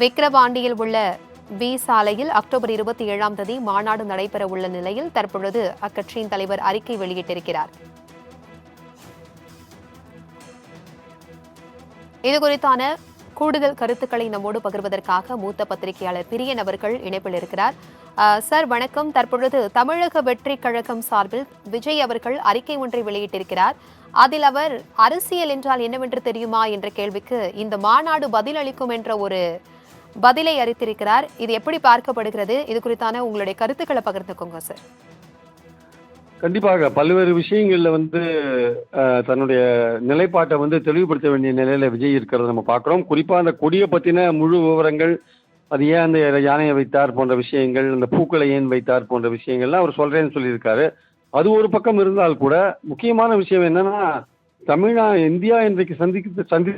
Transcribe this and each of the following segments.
விக்கிரவாண்டியில் உள்ள வி சாலையில் அக்டோபர் இருபத்தி ஏழாம் தேதி மாநாடு நடைபெற உள்ள நிலையில் தற்பொழுது அக்கட்சியின் தலைவர் அறிக்கை வெளியிட்டிருக்கிறார். இது குறித்தான கூடுதல் கருத்துக்களை நம்மோடு பகிர்வதற்காக மூத்த பத்திரிகையாளர் பிரியன் அவர்கள் இணைப்பில் இருக்கிறார். சார் வணக்கம். தற்பொழுது தமிழக வெற்றி கழகம் சார்பில் விஜய் அவர்கள் அறிக்கை ஒன்றை வெளியிட்டிருக்கிறார். அதில் அவர் அரசியல் என்றால் என்னவென்று தெரியுமா? என்ற கேள்விக்கு இந்த மாநாடு பதிலளிக்கும் என்ற ஒரு பதிலை அறித்திருக்கிறார். இது எப்படி பார்க்கப்படுகிறது? இது குறித்தான உங்களுடைய கருத்துக்களை பகிர்ந்துக்கோங்க சார். கண்டிப்பாக பல்வேறு விஷயங்களில் வந்து தன்னுடைய நிலைப்பாட்டை வந்து தெளிவுபடுத்த வேண்டிய நிலையில விஜய் இருக்கிறத நம்ம பார்க்குறோம். குறிப்பாக அந்த கொடியை பற்றின முழு விவரங்கள் அது ஏன் அந்த யானையை வைத்தார் போன்ற விஷயங்கள் அந்த பூக்களை ஏன் வைத்தார் போன்ற விஷயங்கள்லாம் அவர் சொல்றேன்னு சொல்லியிருக்காரு. அது ஒரு பக்கம் இருந்தால் கூட முக்கியமான விஷயம் என்னன்னா தமிழ்நா இந்தியா இன்றைக்கு சந்திக்க சந்தி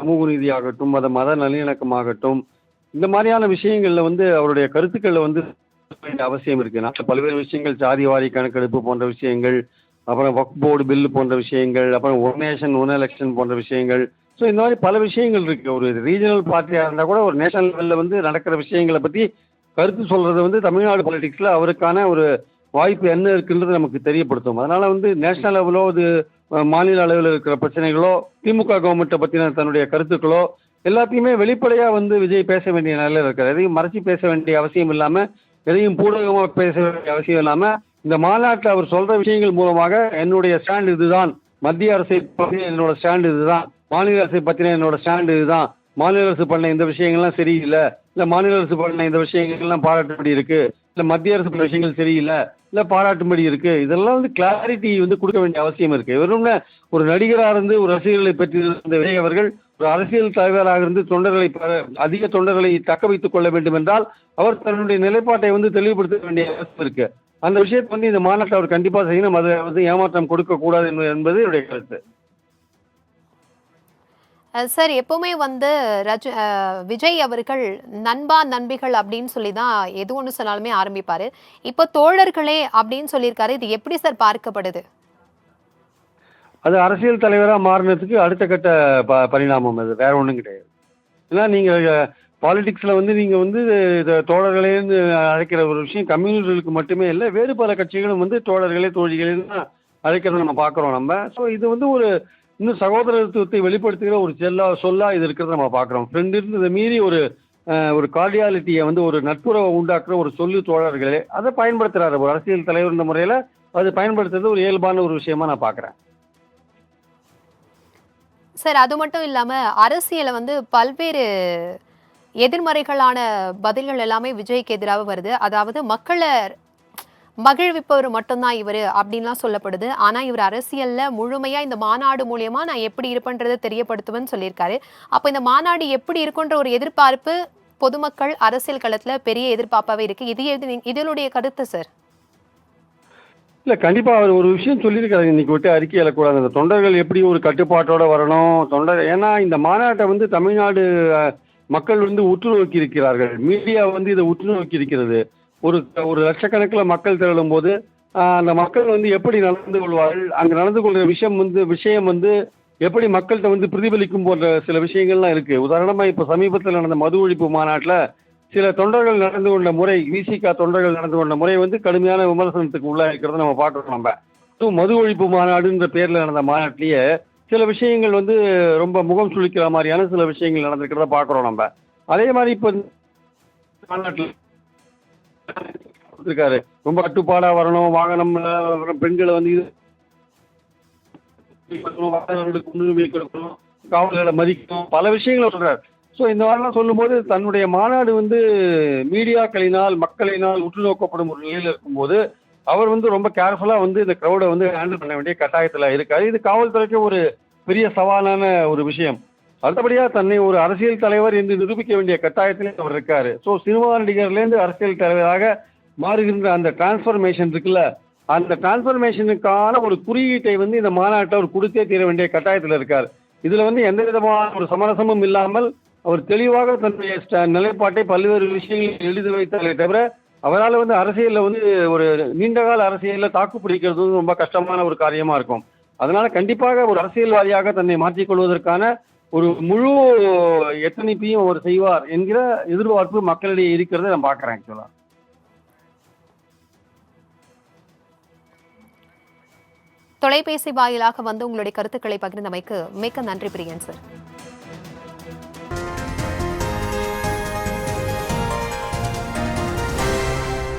சமூக நீதியாகட்டும் மத மத நல்லிணக்கமாகட்டும் இந்த மாதிரியான விஷயங்களில் வந்து அவருடைய கருத்துக்களில் வந்து வேண்டிய அவசியம் இருக்குது நாட்டில் பல்வேறு விஷயங்கள் ஜாதி வாரி கணக்கெடுப்பு போன்ற விஷயங்கள் அப்புறம் வக் போர்டு பில்லு போன்ற விஷயங்கள் அப்புறம் ஒன் நேஷன் ஒன் எலெக்ஷன் போன்ற விஷயங்கள். ஸோ இந்த மாதிரி பல விஷயங்கள் இருக்கு. ஒரு ரீஜனல் பார்ட்டியாக இருந்தால் கூட ஒரு நேஷனல் லெவலில் வந்து நடக்கிற விஷயங்களை பற்றி கருத்து சொல்றது வந்து தமிழ்நாடு பாலிடிக்ஸில் அவருக்கான ஒரு வாய்ப்பு என்ன இருக்குன்றது நமக்கு தெரியப்படுத்தும். அதனால வந்து நேஷனல் லெவலோ அது மாநில அளவில் இருக்கிற பிரச்சனைகளோ திமுக கவர்மெண்ட்டை பற்றின தன்னுடைய கருத்துக்களோ எல்லாத்தையுமே வெளிப்படையாக வந்து விஜய் பேச வேண்டிய நிலையில் இருக்கார். எதையும் மறைச்சி பேச வேண்டிய அவசியம் இல்லாமல் எதையும் பூடகமாக பேச வேண்டிய அவசியம் இல்லாமல் இந்த மாநாட்டில் அவர் சொல்ற விஷயங்கள் மூலமாக என்னுடைய ஸ்டாண்ட் இதுதான். மத்திய அரசை பற்றின என்னோட ஸ்டாண்ட் இதுதான். மாநில அரசை பற்றின என்னோட ஸ்டாண்ட் இதுதான். மாநில அரசு பண்ண இந்த விஷயங்கள்லாம் சரியில்லை. இல்லை மாநில அரசு பண்ண இந்த விஷயங்கள்லாம் பாராட்டப்படி இருக்குது இல்லை மத்திய அரசு பல விஷயங்கள் சரியில்லை இல்லை பாராட்டும்படி இருக்கு. இதெல்லாம் வந்து கிளாரிட்டி வந்து கொடுக்க வேண்டிய அவசியம் இருக்கு. வெறும் ஒரு நடிகராக இருந்து ஒரு ரசிகர்களை பெற்றிருந்த விஜய் அவர்கள் ஒரு அரசியல் தலைவராக இருந்து தொண்டர்களை அதிக தொண்டர்களை தக்க வைத்துக் கொள்ள வேண்டும் என்றால் அவர் தன்னுடைய நிலைப்பாட்டை வந்து தெளிவுபடுத்த வேண்டிய அவசியம் இருக்கு. அந்த விஷயத்தை வந்து இந்த மாநாட்டில் அவர் கண்டிப்பாக செய்யணும். அதை வந்து ஏமாற்றம் கொடுக்க கூடாது என்பது- என்பது என்னுடைய கருத்து. சார் எப்பவுமே வந்து ரஜ விஜய் அவர்கள் நண்பா நண்பிகள் அப்படின்னு சொல்லி தான் எது ஒன்று சொன்னாலுமே ஆரம்பிப்பார். இப்போ தோழர்களே அப்படின்னு சொல்லியிருக்காரு. இது எப்படி சார் பார்க்கப்படுது? அது அரசியல் தலைவராக மாறினதுக்கு அடுத்த கட்ட ப பரிணாமம். அது வேற ஒன்றும் கிடையாது. ஏன்னா நீங்கள் பாலிடிக்ஸில் வந்து நீங்கள் வந்து தோழர்களேன்னு அழைக்கிற ஒரு விஷயம் கம்யூனிட்டிகளுக்கு மட்டுமே இல்லை வேறு பல கட்சிகளும் வந்து தோழர்களே தோழிகளே தான் அழைக்கிறத நம்ம பார்க்குறோம் நம்ம. ஸோ இது வந்து ஒரு இன்னும் சகோதரத்துவத்தை வெளிப்படுத்துகிற ஒரு செல்லா சொல்லா இது இருக்கிறத நம்ம பார்க்குறோம். ஃப்ரெண்டு மீறி ஒரு ஒரு கார்டியாலிட்டியை வந்து ஒரு நட்புறவை உண்டாக்குற ஒரு சொல்லு தோழர்களே அதை பயன்படுத்துகிறாரு ஒரு அரசியல் தலைவர் இந்த முறையில் அது பயன்படுத்துறது ஒரு இயல்பான ஒரு விஷயமா நான் பார்க்குறேன். சார் அது மட்டும் இல்லாமல் அரசியலை வந்து பல்வேறு எதிர்மறைகளான பதில்கள் எல்லாமே விஜய்க்கு எதிராக வருது. அதாவது மக்களை மகிழ்விப்பவர் மட்டும்தான் இவர் அப்படின்லாம் சொல்லப்படுது. ஆனால் இவர் அரசியலில் முழுமையாக இந்த மாநாடு மூலயமா நான் எப்படி இருப்பேன்றதை தெரியப்படுத்துவேன்னு சொல்லியிருக்காரு. அப்போ இந்த மாநாடு எப்படி இருக்குன்ற ஒரு எதிர்பார்ப்பு பொதுமக்கள் அரசியல் களத்தில் பெரிய எதிர்பார்ப்பாகவே இருக்கு. இது எது- இதனுடைய கருத்து சார்? இல்லை கண்டிப்பாக அவர் ஒரு விஷயம் சொல்லியிருக்காரு. இன்னைக்கு விட்டு அறிக்கையில் கூட அந்த தொண்டர்கள் எப்படி ஒரு கட்டுப்பாட்டோடு வரணும் தொண்டர் ஏன்னா இந்த மாநாட்டை வந்து தமிழ்நாடு மக்கள் வந்து உற்று நோக்கி இருக்கிறார்கள் மீடியா வந்து இதை உற்று நோக்கி இருக்கிறது ஒரு ஒரு லட்சக்கணக்கில் மக்கள் திரளும் போது அந்த மக்கள் வந்து எப்படி நடந்து கொள்வார்கள்? அங்கே நடந்து கொள்கிற விஷயம் வந்து விஷயம் வந்து எப்படி மக்கள்கிட்ட வந்து பிரதிபலிக்கும் போன்ற சில விஷயங்கள்லாம் இருக்கு. உதாரணமாக இப்போ சமீபத்தில் நடந்த மது ஒழிப்பு மாநாட்டில் சில தொண்டர்கள் நடந்து கொண்ட முறை விசிகா தொண்டர்கள் நடந்து கொண்ட முறை வந்து கடுமையான விமர்சனத்துக்கு உள்ளாக இருக்கிறத நம்ம பார்க்குறோம் நம்ம. அதுவும் மது ஒழிப்பு மாநாடுன்ற பேரில் நடந்த மாநாட்டிலேயே சில விஷயங்கள் வந்து ரொம்ப முகம் சுழிக்கிற மாதிரியான சில விஷயங்கள் நடந்திருக்கிறத பார்க்குறோம் நம்ம. அதே மாதிரி இப்போ மாநாட்டில் கொடுத்துருக்காரு ரொம்ப கட்டுப்பாடா வரணும். வாகனம்ல பெண்களை வந்து இது வாகனங்களுக்கு முன்னுரிமை கொடுக்கணும். காவலர்களை மதிக்கணும். பல விஷயங்களை சொல்றாரு. ஸோ இந்த மாதிரிலாம் சொல்லும்போது தன்னுடைய மாநாடு வந்து மீடியாக்களினால் மக்களினால் உற்று நோக்கப்படும் ஒரு நிலையில் இருக்கும்போது அவர் வந்து ரொம்ப கேர்ஃபுல்லாக வந்து இந்த க்ரௌடை வந்து ஹேண்டில் பண்ண வேண்டிய கட்டாயத்தில் இருக்காரு. இது காவல்துறைக்கு ஒரு பெரிய சவாலான ஒரு விஷயம். அடுத்தபடியாக தன்னை ஒரு அரசியல் தலைவர் என்று நிரூபிக்க வேண்டிய கட்டாயத்திலே அவர் இருக்காரு. ஸோ சினிமா நடிகர்லேருந்து அரசியல் தலைவராக மாறுகின்ற அந்த டிரான்ஸ்ஃபர்மேஷன் இருக்குல்ல அந்த டிரான்ஸ்ஃபர்மேஷனுக்கான ஒரு குறியீட்டை வந்து இந்த மாநாட்டை அவர் கொடுத்தே தீர வேண்டிய கட்டாயத்தில் இருக்கார். இதில் வந்து எந்த விதமான ஒரு சமரசமும் இல்லாமல் அவர் தெளிவாக தன்னுடைய நிலைப்பாட்டை பல்வேறு விஷயங்களில் எழுதி வைத்தாலே தவிர அவரால் வந்து அரசியலில் வந்து ஒரு நீண்டகால அரசியலில் தாக்கு பிடிக்கிறது ரொம்ப கஷ்டமான ஒரு காரியமாக இருக்கும். அதனால கண்டிப்பாக ஒரு அரசியல்வாதியாக தன்னை மாற்றிக்கொள்வதற்கான ஒரு முழு எத்தனைப்பையும் அவர் செய்வார் என்கிற எதிர்பார்ப்பு மக்களிடையே இருக்கிறத நான் பார்க்குறேன் ஆக்சுவலாக தொலைபேசி வாயிலாக வந்து உங்களுடைய கருத்துக்களை பகிர்ந்தமைக்கு மிக்க நன்றி பிரியன் சார்.